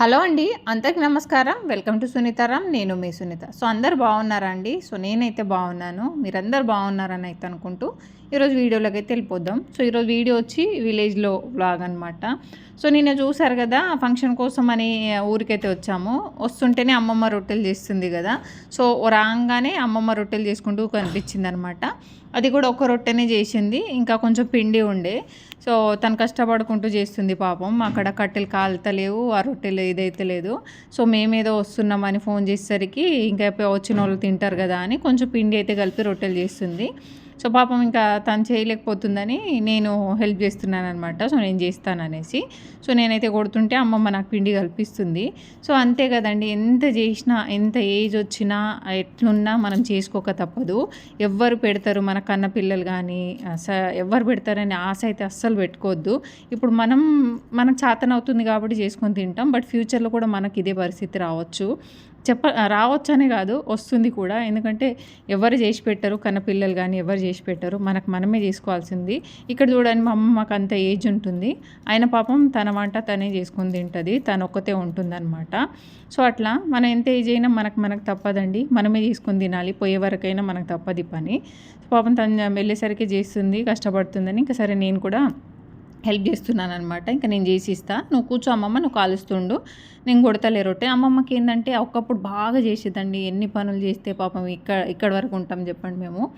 Hello అండి అందరికి నమస్కారం. వెల్కమ్ టు సునీతారామ్ నేను మీ సునీత. సో అందరు బాగున్నారా అండి? సో నేనైతే బాగున్నాను. మీరందరు బాగున్నారని అయితే అనుకుంటూ ఈరోజు వీడియోలోకి అయితే వెళ్ళిపోద్దాం సో ఈరోజు వీడియో వచ్చి విలేజ్లో బ్లాగ్ అనమాట సో నిన్న చూసారు కదా ఫంక్షన్ కోసం అని ఊరికైతే వచ్చాము. వస్తుంటేనే అమ్మమ్మ రొట్టెలు చేస్తుంది కదా. సో రాగానే అమ్మమ్మ రొట్టెలు చేసుకుంటూ కనిపించింది అనమాట అది కూడా ఒక రొట్టెనే చేసింది. ఇంకా కొంచెం పిండి ఉండే. సో తను కష్టపడుకుంటూ చేస్తుంది పాపం. అక్కడ కట్టెలు కాలుతలేవు ఆ రొట్టెలు ఇదైతే లేదు. సో మేమేదో వస్తున్నామని ఫోన్ చేసేసరికి ఇంకా వచ్చిన వాళ్ళు తింటారు కదా అని కొంచెం పిండి అయితే కలిపి రొట్టెలు చేస్తుంది. సో పాపం ఇంకా తను చేయలేకపోతుందని నేను హెల్ప్ చేస్తున్నాను అనమాట సో నేను చేస్తాను అనేసి సో నేనైతే కొడుతుంటే అమ్మమ్మ నాకు పిండి కల్పిస్తుంది. సో అంతే కదండి ఎంత చేసినా ఎంత ఏజ్ వచ్చినా ఎట్లున్నా మనం చేసుకోక తప్పదు. ఎవ్వరు పెడతారు మన కన్న పిల్లలు కానీ ఎవరు పెడతారని ఆశ అయితే అస్సలు పెట్టుకోవద్దు. ఇప్పుడు మనం మనకు చాతనవుతుంది కాబట్టి చేసుకొని తింటాం. బట్ ఫ్యూచర్లో కూడా మనకి ఇదే పరిస్థితి రావచ్చు. చెప్ప రావచ్చనే కాదు వస్తుంది కూడా. ఎందుకంటే ఎవరు చేసి పెట్టరు కన్న పిల్లలు కానీ ఎవరు చేసి పెట్టరు. మనకు మనమే చేసుకోవాల్సింది. ఇక్కడ చూడండి మా అమ్మ మాకు అంత ఏజ్ ఉంటుంది. ఆయన పాపం తన వంట తనే చేసుకుని తింటుంది. తను ఒక్కతే ఉంటుందన్నమాట. సో అట్లా మనం ఎంత ఏజ్ అయినా మనకు మనకు తప్పదండి. మనమే చేసుకుని తినాలి. పోయే వరకైనా మనకు తప్పది పని. పాపం తను వెళ్ళేసరికి చేస్తుంది కష్టపడుతుందని. ఇంకా సరే నేను కూడా హెల్ప్ చేస్తున్నాను అనమాట ఇంకా నేను చేసి ఇస్తా నువ్వు కూర్చో అమ్మమ్మ నువ్వు కాలుస్తుండు. నేను కొడతలే రొట్టె. అమ్మమ్మకి ఏంటంటే ఒకప్పుడు బాగా చేసేదండి. ఎన్ని పనులు చేస్తే పాపం ఇక్కడ ఇక్కడ వరకు ఉంటాం చెప్పండి మేము.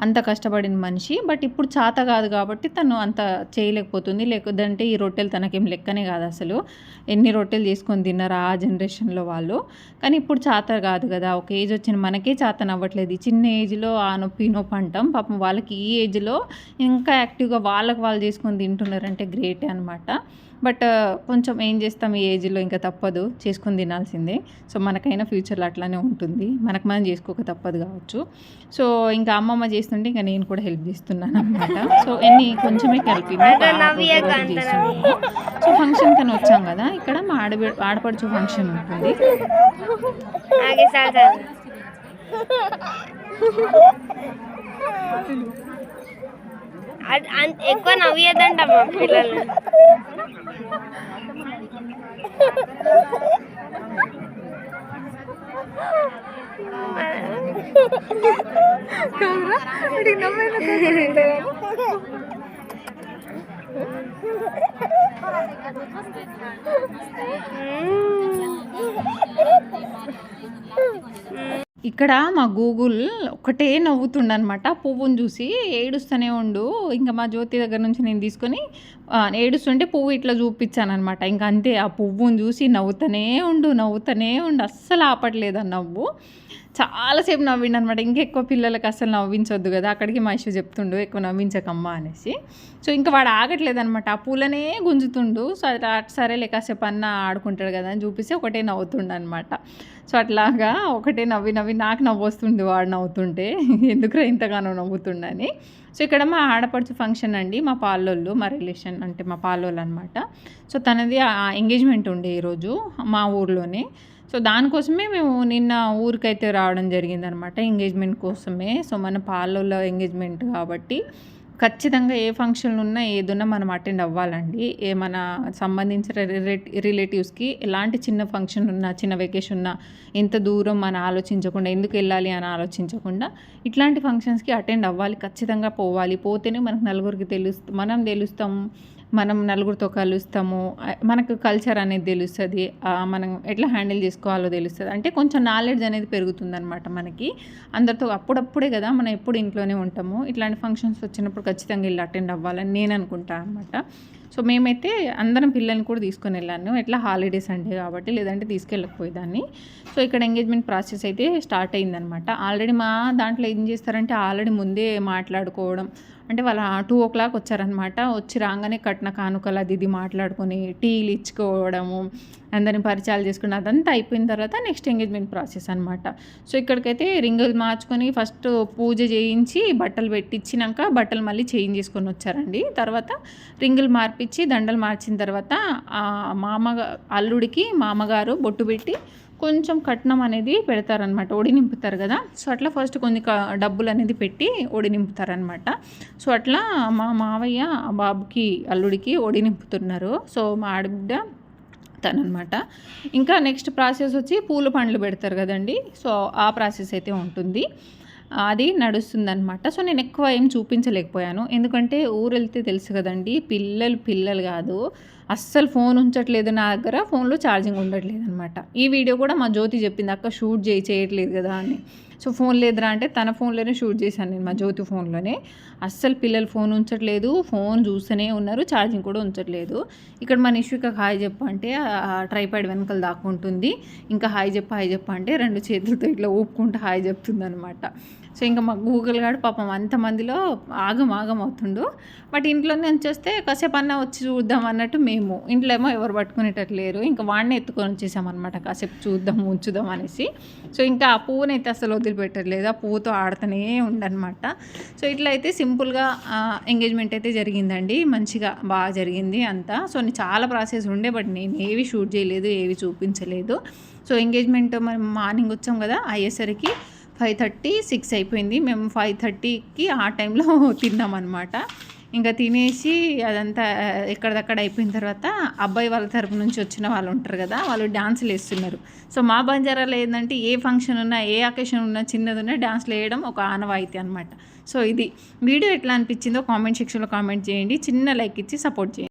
అంత కష్టపడిన మనిషి. బట్ ఇప్పుడు చాత కాదు కాబట్టి తను అంత చేయలేకపోతుంది. లేకపోతే ఈ రొట్టెలు తనకేం లెక్కనే కాదు అసలు. ఎన్ని రొట్టెలు చేసుకొని తిన్నారు ఆ జనరేషన్లో వాళ్ళు. కానీ ఇప్పుడు చాత కాదు కదా. ఒక ఏజ్ వచ్చిన మనకే చాత నవ్వట్లేదు. చిన్న ఏజ్లో ఆ నొప్పి నొప్పి అంటాం. పాపం వాళ్ళకి ఈ ఏజ్లో ఇంకా యాక్టివ్గా వాళ్ళకి వాళ్ళు చేసుకొని తింటున్నారు తింటున్నారంటే గ్రేటే అనమాట బట్ కొంచెం ఏం చేస్తాం ఈ ఏజ్లో ఇంకా తప్పదు. చేసుకొని తినాల్సిందే. సో మనకైనా ఫ్యూచర్లో అట్లానే ఉంటుంది. మనకు మనం చేసుకోక తప్పదు కావచ్చు. సో ఇంకా అమ్మమ్మ చేస్తుంటే ఇంకా నేను కూడా హెల్ప్ చేస్తున్నాను అనమాట సో ఎన్ని కొంచెమే కలిపింది సో ఫంక్షన్ కని వచ్చాం కదా ఇక్కడ మా ఆడ ఆడపడుచు ఫంక్షన్ ఉంటుంది. ఎక్కువ నవ్వదంటమ్మా పిల్లలు ఇక్కడ మా గూగుల్ ఒకటే నవ్వుతుండనమాట. పువ్వుని చూసి ఏడుస్తూనే ఉండు. ఇంకా మా జ్యోతి దగ్గర నుంచి నేను తీసుకొని ఏడుస్తుంటే పువ్వు ఇట్లా చూపించానమాట ఇంకా అంతే ఆ పువ్వుని చూసి నవ్వుతూనే ఉండు నవ్వుతూనే ఉండు. అస్సలు ఆపట్లేదు ఆ నవ్వు. చాలాసేపు నవ్విండు అనమాట ఇంకెక్కువ పిల్లలకి అసలు నవ్వించొద్దు కదా. అక్కడికి మహేష్ చెప్తుండు ఎక్కువ నవ్వించకమ్మా అనేసి. సో ఇంకా వాడు ఆగట్లేదు అనమాట ఆ పూలనే గుంజుతుండు. సో అట్లా సరేలే లేకసేపు అన్న ఆడుకుంటాడు కదా అని చూపిస్తే ఒకటే నవ్వుతుండు అనమాట సో అట్లాగా ఒకటే నవ్వి నవ్వి నాకు నవ్వు వస్తుంది వాడు నవ్వుతుంటే. ఎందుకు ఇంతగానో నవ్వుతుండని. సో ఇక్కడ మా ఆడపడుచు ఫంక్షన్ అండి. మా పాలోళ్ళు మా రిలేషన్ అంటే మా పాలోళ్ళు అనమాట సో తనది ఎంగేజ్మెంట్ ఉండే ఈరోజు మా ఊర్లోనే. సో దానికోసమే మేము నిన్న ఊరికైతే రావడం జరిగిందనమాట ఎంగేజ్మెంట్ కోసమే. సో మన పాలలో ఎంగేజ్మెంట్ కాబట్టి ఖచ్చితంగా ఏ ఫంక్షన్లు ఉన్నా ఏదున్నా మనం అటెండ్ అవ్వాలండి. ఏ మన సంబంధించిన రిలేటివ్స్కి ఎలాంటి చిన్న ఫంక్షన్ ఉన్నా చిన్న వెకేషన్ ఉన్నా ఎంత దూరం మనం ఆలోచించకుండా ఎందుకు వెళ్ళాలి అని ఆలోచించకుండా ఇట్లాంటి ఫంక్షన్స్కి అటెండ్ అవ్వాలి ఖచ్చితంగా పోవాలి. పోతేనే మనకు నలుగురికి తెలుస్తు మనం తెలుస్తాం. మనం నలుగురితో కలుస్తాము. మనకు కల్చర్ అనేది తెలుస్తుంది. మనం ఎట్లా హ్యాండిల్ చేసుకోవాలో తెలుస్తుంది. అంటే కొంచెం నాలెడ్జ్ అనేది పెరుగుతుంది అనమాట మనకి. అందరితో అప్పుడప్పుడే కదా మనం ఎప్పుడు ఇంట్లోనే ఉంటాము. ఇట్లాంటి ఫంక్షన్స్ వచ్చినప్పుడు ఖచ్చితంగా వెళ్ళి అటెండ్ అవ్వాలని నేను అనుకుంటాను అనమాట సో మేమైతే అందరం పిల్లల్ని కూడా తీసుకొని వెళ్ళాను. ఎట్లా హాలిడేస్ అంటే కాబట్టి లేదంటే తీసుకెళ్ళకపోయేదాన్ని. సో ఇక్కడ ఎంగేజ్మెంట్ ప్రాసెస్ అయితే స్టార్ట్ అయిందనమాట ఆల్రెడీ మా దాంట్లో ఏం చేస్తారంటే ఆల్రెడీ ముందే మాట్లాడుకోవడం అంటే వాళ్ళ టూ ఓ క్లాక్ వచ్చారనమాట. వచ్చి రాగానే కట్న కానుకలు అది ఇది మాట్లాడుకొని టీలు ఇచ్చుకోవడము అందరిని పరిచయాలు చేసుకుని అదంతా అయిపోయిన తర్వాత నెక్స్ట్ ఎంగేజ్మెంట్ ప్రాసెస్ అనమాట. సో ఇక్కడికైతే రింగులు మార్చుకొని ఫస్ట్ పూజ చేయించి బట్టలు పెట్టించినాక బట్టలు మళ్ళీ చేంజ్ చేసుకొని వచ్చారండి. తర్వాత రింగులు మార్పించి దండలు మార్చిన తర్వాత మామ అల్లుడికి మామగారు బొట్టు పెట్టి కొంచెం కట్నం అనేది పెడతారనమాట ఒడి నింపుతారు కదా. సో అట్లా ఫస్ట్ కొన్ని డబ్బులు అనేది పెట్టి ఒడి నింపుతారనమాట సో అట్లా మా మావయ్య బాబుకి అల్లుడికి ఒడి నింపుతున్నారు. సో మా ఆడబిడ్డ తననమాట ఇంకా నెక్స్ట్ ప్రాసెస్ వచ్చి పూల పండ్లు పెడతారు కదండి. సో ఆ ప్రాసెస్ అయితే ఉంటుంది. అది నడుస్తుందన్నమాట. సో నేను ఎక్కువ ఏం చూపించలేకపోయాను. ఎందుకంటే ఊరు వెళ్తే తెలుసు కదండి పిల్లలు పిల్లలు కాదు. అస్సలు ఫోన్ ఉంచట్లేదు నా దగ్గర ఫోన్లో ఛార్జింగ్ ఉండట్లేదు అనమాట ఈ వీడియో కూడా మా జ్యోతి చెప్పింది అక్క షూట్ చేయి చేయట్లేదు కదా అని. సో ఫోన్ లేదురా అంటే తన ఫోన్లోనే షూట్ చేశాను నేను మా జ్యోతి ఫోన్లోనే. అస్సలు పిల్లలు ఫోన్ ఉంచట్లేదు ఫోన్ చూస్తూనే ఉన్నారు ఛార్జింగ్ కూడా ఉంచట్లేదు. ఇక్కడ మన ఇష్యూకి హాయ్ చెప్పంటే ట్రైపాడ్ వెనకలు దాక్కుంటుంది. ఇంకా హాయ్ చెప్ప హాయ్ చెప్ప అంటే రెండు చేతులతో ఇట్లా ఊపుకుంటూ హాయ్ చెప్తుంది అనమాట సో ఇంకా మా గూగుల్ గాడు పాపం అంతమందిలో ఆగం ఆగం అవుతుండు. బట్ ఇంట్లోనే వచ్చేస్తే కాసేపు అన్న వచ్చి చూద్దాం అన్నట్టు మేము. ఇంట్లో ఏమో ఎవరు పట్టుకునేటట్టు లేరు. ఇంకా వాడిని ఎత్తుకొని వచ్చేసామన్నమాట కాసేపు చూద్దాం ఉంచుదాం అనేసి. సో ఇంకా ఆ పువ్వునైతే అసలు వదిలిపెట్టట్లేదు. ఆ పువ్వుతో ఆడుతూనే ఉండనమాట సో ఇట్లా అయితే సింపుల్గా ఎంగేజ్మెంట్ అయితే జరిగిందండి. మంచిగా బాగా జరిగింది అంతా. సో నేను చాలా ప్రాసెస్ ఉండే బట్ నేను ఏవి షూట్ చేయలేదు ఏవి చూపించలేదు. సో ఎంగేజ్మెంట్ మనం మార్నింగ్ వచ్చాం కదా అయ్యేసరికి ఫైవ్ థర్టీ సిక్స్ అయిపోయింది. మేము ఫైవ్ థర్టీకి ఆ టైంలో తిన్నామన్నమాట. ఇంకా తినేసి అదంతా ఎక్కడిదక్కడ అయిపోయిన తర్వాత అబ్బాయి వాళ్ళ తరపు నుంచి వచ్చిన వాళ్ళు ఉంటారు కదా వాళ్ళు డ్యాన్సులు వేస్తున్నారు. సో మా బంజారాలో ఏంటంటే ఏ ఫంక్షన్ ఉన్నా ఏ అకేషన్ ఉన్నా చిన్నది ఉన్నా డాన్స్లు వేయడం ఒక ఆనవాయితీ అనమాట సో ఇది. వీడియో ఎట్లా అనిపించిందో కామెంట్ సెక్షన్లో కామెంట్ చేయండి. చిన్న లైక్ ఇచ్చి సపోర్ట్ చేయండి.